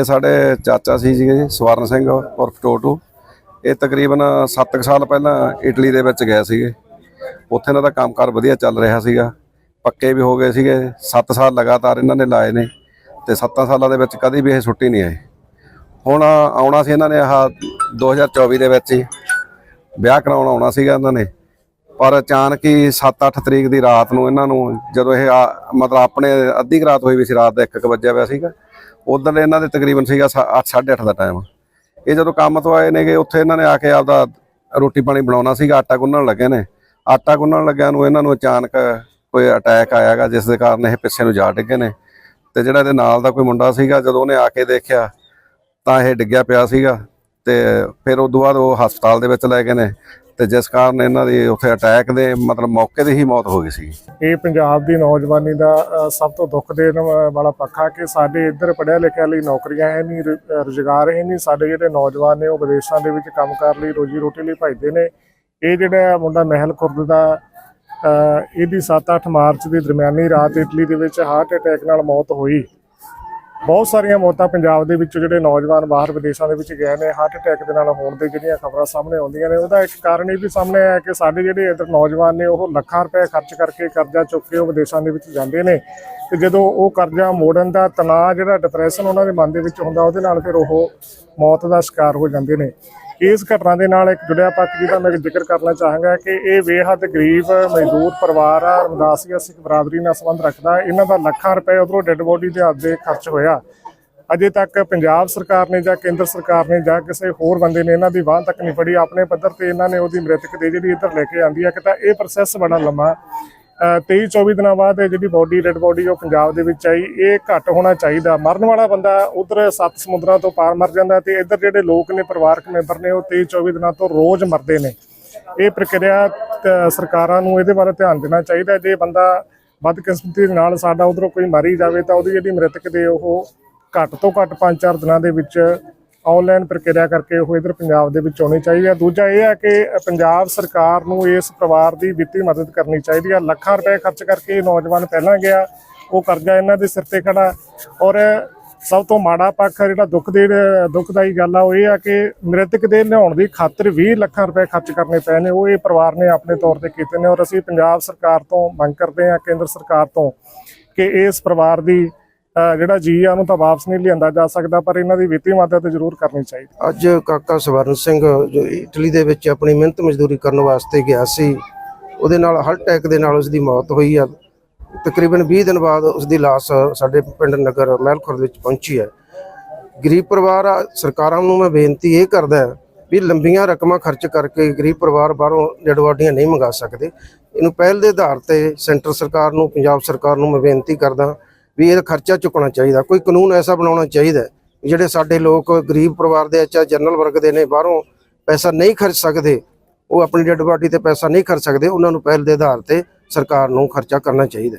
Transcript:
ਇਹ ਸਾਡੇ ਚਾਚਾ ਸੀ ਜੀ, ਸਵਰਨ ਸਿੰਘ ਉਰਫ ਟੋਟੂ। ਇਹ ਤਕਰੀਬਨ 7 ਸਾਲ ਪਹਿਲਾਂ ਇਟਲੀ ਦੇ ਵਿੱਚ ਗਏ ਸੀਗੇ। ਉੱਥੇ ਇਹਨਾਂ ਦਾ ਕੰਮਕਾਰ ਵਧੀਆ ਚੱਲ ਰਿਹਾ ਸੀਗਾ। ਪੱਕੇ ਵੀ ਹੋ ਗਏ ਸੀਗੇ। 7 ਸਾਲ ਲਗਾਤਾਰ ਇਹਨਾਂ ਨੇ ਲਾਏ ਨੇ ਤੇ 7 ਸਾਲਾਂ ਦੇ ਵਿੱਚ ਕਦੀ ਵੀ ਇਹ ਛੁੱਟੀ ਨਹੀਂ ਆਏ ਹੁਣ ਆਉਣਾ ਸੀ ਇਹਨਾਂ ਨੇ ਆਹ 2024 ਦੇ ਵਿੱਚ ਹੀ। ਵਿਆਹ ਕਰਾਉਣ ਆਉਣਾ ਸੀਗਾ ਇਹਨਾਂ ਨੇ। ਪਰ ਅਚਾਨਕ ਹੀ 7-8 ਤਰੀਕ ਦੀ ਰਾਤ ਨੂੰ ਇਹਨਾਂ ਨੂੰ ਜਦੋਂ ਇਹ ਆ- ਮਤਲਬ ਆਪਣੇ ਅੱਧੀ ਕੁ ਰਾਤ ਹੋਈ ਵੀ ਸੀ, ਰਾਤ ਦਾ 1 ਵਜੇ ਪਿਆ ਸੀਗਾ ਉਦੋਂ ਇਹਨਾਂ ਦੇ ਤਕਰੀਬਨ ਸੀਗਾ 8:30 ਦਾ ਟਾਈਮ ਇਹ ਜਦੋਂ ਕੰਮ ਤੋਂ ਆਏ ਨੇਗੇ, ਉੱਥੇ ਇਹਨਾਂ ਨੇ ਆ ਕੇ ਆਪਦਾ ਰੋਟੀ ਪਾਣੀ ਬਣਾਉਣਾ ਸੀਗਾ, ਆਟਾ ਗੁੰਨਣ ਲੱਗੇ ਨੇ। ਆਟਾ ਗੁੰਨਣ ਲੱਗਿਆਂ ਨੂੰ ਇਹਨਾਂ ਨੂੰ ਅਚਾਨਕ ਕੋਈ ਅਟੈਕ ਆਇਆਗਾ ਜਿਸ ਦੇ ਕਾਰਨ ਇਹ ਪਿੱਛੇ ਨੂੰ ਜਾ ਡਿੱਗੇ ਨੇ। ਤੇ ਜਿਹੜਾ ਇਹਦੇ ਨਾਲ ਦਾ ਕੋਈ ਮੁੰਡਾ ਸੀਗਾ, ਜਦੋਂ ਉਹਨੇ ਆ ਕੇ ਦੇਖਿਆ, ਤਾਂ ਇਹ ਡਿੱਗਿਆ ਪਿਆ ਸੀਗਾ। ਤੇ ਫਿਰ ਉਦੋਂ ਬਾਅਦ ਉਹ ਹਸਪਤਾਲ ਦੇ ਵਿੱਚ ਲੈ ਗਏ ਨੇ। ਤੇ ਜਿਸ ਕਾਰਨ ਇਹਨਾਂ ਦੀ ਉੱਥੇ ਅਟੈਕ ਦੇ ਮਤਲਬ ਮੌਕੇ ਤੇ ਹੀ ਮੌਤ ਹੋ ਗਈ ਸੀ। ਇਹ ਪੰਜਾਬ ਦੀ ਨੌਜਵਾਨੀ ਦਾ ਸਭ ਤੋਂ ਦੁੱਖ ਦੇਣ ਵਾਲਾ ਪੱਖਾ ਕਿ ਸਾਡੇ ਇੱਧਰ ਪੜ੍ਹਿਆ ਲਿਖਿਆ ਲਈ ਨੌਕਰੀਆਂ ਹੈ ਨਹੀਂ ਰੁਜ਼ਗਾਰ ਹੈ ਨਹੀਂ, ਸਾਡੇ ਜਿਹੜੇ ਨੌਜਵਾਨ ਨੇ ਉਹ ਵਿਦੇਸ਼ਾਂ ਦੇ ਵਿੱਚ ਕੰਮ ਕਰਨ ਲਈ ਰੋਜੀ ਰੋਟੀ ਲਈ ਭੱਜਦੇ ਨੇ। ਇਹ ਜਿਹੜਾ ਮੁੰਡਾ ਮਹਿਲ ਖੁਰਦ ਦਾ ਇਹਦੀ 7-8 ਮਾਰਚ ਦੀ ਦਰਮਿਆਨੀ ਰਾਤ ਇਟਲੀ ਦੇ ਵਿੱਚ ਹਾਰਟ ਅਟੈਕ ਨਾਲ ਮੌਤ ਹੋਈ। ਬਹੁਤ ਸਾਰੀਆਂ ਮੌਤਾਂ ਪੰਜਾਬ ਦੇ ਵਿੱਚ ਜਿਹੜੇ ਨੌਜਵਾਨ ਬਾਹਰ ਵਿਦੇਸ਼ਾਂ ਦੇ ਵਿੱਚ ਗਏ ਨੇ ਹਾਰਟ ਅਟੈਕ ਦੇ ਨਾਲ ਹੋਣ ਦੇ ਜਿਹੜੀਆਂ ਖਬਰਾਂ ਸਾਹਮਣੇ ਆਉਂਦੀਆਂ ਨੇ, ਉਹਦਾ ਇੱਕ ਕਾਰਨ ਇਹ ਵੀ ਸਾਹਮਣੇ ਆਇਆ ਕਿ ਸਾਡੇ ਜਿਹੜੇ ਇੱਧਰ ਨੌਜਵਾਨ ਨੇ, ਉਹ ਲੱਖਾਂ ਰੁਪਏ ਖਰਚ ਕਰਕੇ ਕਰਜ਼ਾ ਚੁੱਕ ਕੇ ਉਹ ਵਿਦੇਸ਼ਾਂ ਦੇ ਵਿੱਚ ਜਾਂਦੇ ਨੇ ਤੇ ਜਦੋਂ ਉਹ ਕਰਜ਼ਾ ਮੋੜਨ ਦਾ ਤਣਾਅ, ਜਿਹੜਾ ਡਿਪਰੈਸ਼ਨ ਉਹਨਾਂ ਦੇ ਮਨ ਦੇ ਵਿੱਚ ਹੁੰਦਾ, ਉਹਦੇ ਨਾਲ ਫਿਰ ਉਹ ਮੌਤ ਦਾ ਸ਼ਿਕਾਰ ਹੋ ਜਾਂਦੇ ਨੇ। ਇਸ ਘਟਨਾ ਦੇ ਨਾਲ ਇੱਕ ਜੁੜਿਆ ਪੱਖ ਜਿਹਦਾ ਮੈਂ ਜ਼ਿਕਰ ਕਰਨਾ ਚਾਹਾਂਗਾ ਕਿ ਇਹ ਬੇਹੱਦ ਗਰੀਬ, ਮਜ਼ਦੂਰ ਪਰਿਵਾਰ ਆ ਰਮਦਾਸੀਆ ਸਿੱਖ ਬਰਾਦਰੀ ਨਾਲ ਸੰਬੰਧ ਰੱਖਦਾ। ਇਹਨਾਂ ਦਾ ਲੱਖਾਂ ਰੁਪਏ ਉਧਰੋਂ ਡੈੱਡ ਬੋਡੀ ਦੇ ਹੱਥ ਦੇ ਖਰਚ ਹੋਇਆ। ਅਜੇ ਤੱਕ ਪੰਜਾਬ ਸਰਕਾਰ ਨੇ ਜਾਂ ਕੇਂਦਰ ਸਰਕਾਰ ਨੇ ਜਾਂ ਕਿਸੇ ਹੋਰ ਬੰਦੇ ਨੇ ਇਹਨਾਂ ਦੀ ਬਾਂਹ ਤੱਕ ਨਹੀਂ ਫੜੀ। ਆਪਣੇ ਪੱਧਰ ਤੇ ਇਹਨਾਂ ਨੇ ਉਹਦੀ ਮ੍ਰਿਤਕ ਦੇ ਜਿਹੜੀ ਇੱਧਰ ਲੈ ਕੇ ਆਂਦੀ ਹੈ ਕਿ ਤਾਂ ਇਹ ਪ੍ਰੋਸੈਸ ਬੜਾ ਲੰਮਾ 23 24 ਦਿਨਾਂ ਬਾਅਦ ਇਹ ਜਿਹੜੀ ਬੋਡੀ ਡੈਡ ਬੋਡੀ ਉਹ ਪੰਜਾਬ ਦੇ ਵਿੱਚ ਆਈ, ਇਹ ਘੱਟ ਹੋਣਾ ਚਾਹੀਦਾ। ਮਰਨ ਵਾਲਾ ਬੰਦਾ ਉਧਰ ਸੱਤ ਸਮੁੰਦਰਾਂ ਤੋਂ ਪਾਰ ਮਰ ਜਾਂਦਾ ਤੇ ਇੱਧਰ ਜਿਹੜੇ ਲੋਕ ਨੇ, ਪਰਿਵਾਰਕ ਮੈਂਬਰ ਨੇ, ਉਹ 23 24 ਦਿਨਾਂ ਤੋਂ ਰੋਜ਼ ਮਰਦੇ ਨੇ। ਇਹ ਪ੍ਰਕਿਰਿਆ ਸਰਕਾਰਾਂ ਨੂੰ ਇਹਦੇ ਬਾਰੇ ਧਿਆਨ ਦੇਣਾ ਚਾਹੀਦਾ ਜੇ ਬੰਦਾ ਬਦਕਿਸਮਤੀ ਦੇ ਨਾਲ ਸਾਡਾ ਉਧਰੋਂ ਕੋਈ ਮਰੀ ਜਾਵੇ ਤਾਂ ਉਹਦੀ ਜਿਹੜੀ ਮ੍ਰਿਤਕ ਦੇ ਉਹ ਘੱਟ ਤੋਂ ਘੱਟ 5-4 ਦਿਨਾਂ ਦੇ ਵਿੱਚ ਆਨਲਾਈਨ ਪ੍ਰਕਿਰਿਆ ਕਰਕੇ ਉਹ ਇਧਰ ਪੰਜਾਬ ਦੇ ਵਿੱਚ ਆਉਣੀ ਚਾਹੀਦੀ ਹੈ। ਦੂਜਾ ਇਹ ਆ ਕਿ ਪੰਜਾਬ ਸਰਕਾਰ ਨੂੰ ਇਸ ਪਰਿਵਾਰ ਦੀ ਵਿੱਤੀ ਮਦਦ ਕਰਨੀ ਚਾਹੀਦੀ ਆ ਲੱਖਾਂ ਰੁਪਏ ਖਰਚ ਕਰਕੇ ਇਹ ਨੌਜਵਾਨ ਪਹਿਲਾਂ ਗਿਆ, ਉਹ ਕਰਜ਼ਾ ਇਹਨਾਂ ਦੇ ਸਿਰ ਤੇ ਖੜਾ। ਔਰ ਸਭ ਤੋਂ ਮਾੜਾ ਪੱਖ ਜਿਹੜਾ ਦੁੱਖ ਦੇ, ਦੁੱਖਦਾਈ ਗੱਲ ਆ, ਉਹ ਇਹ ਆ ਕਿ ਮ੍ਰਿਤਕ ਦੇ ਲਿਆਉਣ ਦੀ ਖਾਤਰ 20 ਲੱਖਾਂ ਰੁਪਏ ਖਰਚ ਕਰਨੇ ਪਏ ਨੇ। ਉਹ ਇਹ ਪਰਿਵਾਰ ਨੇ ਆਪਣੇ ਤੌਰ ਤੇ ਕੀਤੇ ਨੇ। ਔਰ ਅਸੀਂ ਪੰਜਾਬ ਸਰਕਾਰ ਤੋਂ ਮੰਗ ਕਰਦੇ ਹਾਂ, ਕੇਂਦਰ ਸਰਕਾਰ ਤੋਂ ਕਿ ਇਸ ਪਰਿਵਾਰ ਦੀ ਜਿਹੜਾ ਜੀ ਆ, ਉਹਨੂੰ ਤਾਂ ਵਾਪਸ ਨਹੀਂ ਲਿਆਂਦਾ ਜਾ ਸਕਦਾ, ਪਰ ਇਹਨਾਂ ਦੀ ਵਿੱਤੀ ਮਦਦ ਜ਼ਰੂਰ ਕਰਨੀ ਚਾਹੀਦੀ। ਅੱਜ ਕਾਕਾ ਸਵਰਨ ਸਿੰਘ, ਜੋ ਇਟਲੀ ਦੇ ਵਿੱਚ ਆਪਣੀ ਮਿਹਨਤ ਮਜ਼ਦੂਰੀ ਕਰਨ ਵਾਸਤੇ ਗਿਆ ਸੀ, ਉਹਦੇ ਨਾਲ ਹਾਰਟ ਅਟੈਕ ਦੇ ਨਾਲ ਉਸ ਦੀ ਮੌਤ ਹੋਈ ਆ। ਤਕਰੀਬਨ 20 ਦਿਨ ਬਾਅਦ ਉਸ ਦੀ ਲਾਸ਼ ਸਾਡੇ ਪਿੰਡ ਨਗਰ ਮਹਿਲਖੁਰ ਵਿੱਚ ਪਹੁੰਚੀ ਹੈ। ਗਰੀਬ ਪਰਿਵਾਰ ਸਰਕਾਰਾਂ ਨੂੰ ਮੈਂ ਬੇਨਤੀ ਇਹ ਕਰਦਾ ਵੀ ਲੰਬੀਆਂ ਰਕਮਾਂ ਖਰਚ ਕਰਕੇ ਗਰੀਬ ਪਰਿਵਾਰ ਬਾਹਰੋਂ ਜੜਵਾਡੀਆਂ ਨਹੀਂ ਮੰਗਾ ਸਕਦੇ। ਇਹਨੂੰ ਪਹਿਲ ਦੇ ਆਧਾਰ ਤੇ ਸੈਂਟਰ ਸਰਕਾਰ ਨੂੰ, ਪੰਜਾਬ ਸਰਕਾਰ ਨੂੰ ਮੈਂ ਬੇਨਤੀ ਕਰਦਾ ਵੀ ਇਹਦਾ ਖਰਚਾ ਚੁੱਕਣਾ ਚਾਹੀਦਾ। ਕੋਈ ਕਾਨੂੰਨ ਐਸਾ ਬਣਾਉਣਾ ਚਾਹੀਦਾ ਜਿਹੜੇ ਸਾਡੇ ਲੋਕ ਗਰੀਬ ਪਰਿਵਾਰ ਦੇ ਅੱਛਾ ਜਨਰਲ ਵਰਗ ਦੇ ਨੇ, ਬਾਹਰੋਂ ਪੈਸਾ ਨਹੀਂ ਖਰਚ ਸਕਦੇ, ਉਹ ਆਪਣੀ ਡੈਡ ਬਾਡੀ ਤੇ ਪੈਸਾ ਨਹੀਂ ਖਰਚ ਸਕਦੇ, ਉਹਨਾਂ ਨੂੰ ਪਹਿਲ ਦੇ ਆਧਾਰ ਤੇ ਸਰਕਾਰ ਨੂੰ ਖਰਚਾ ਕਰਨਾ ਚਾਹੀਦਾ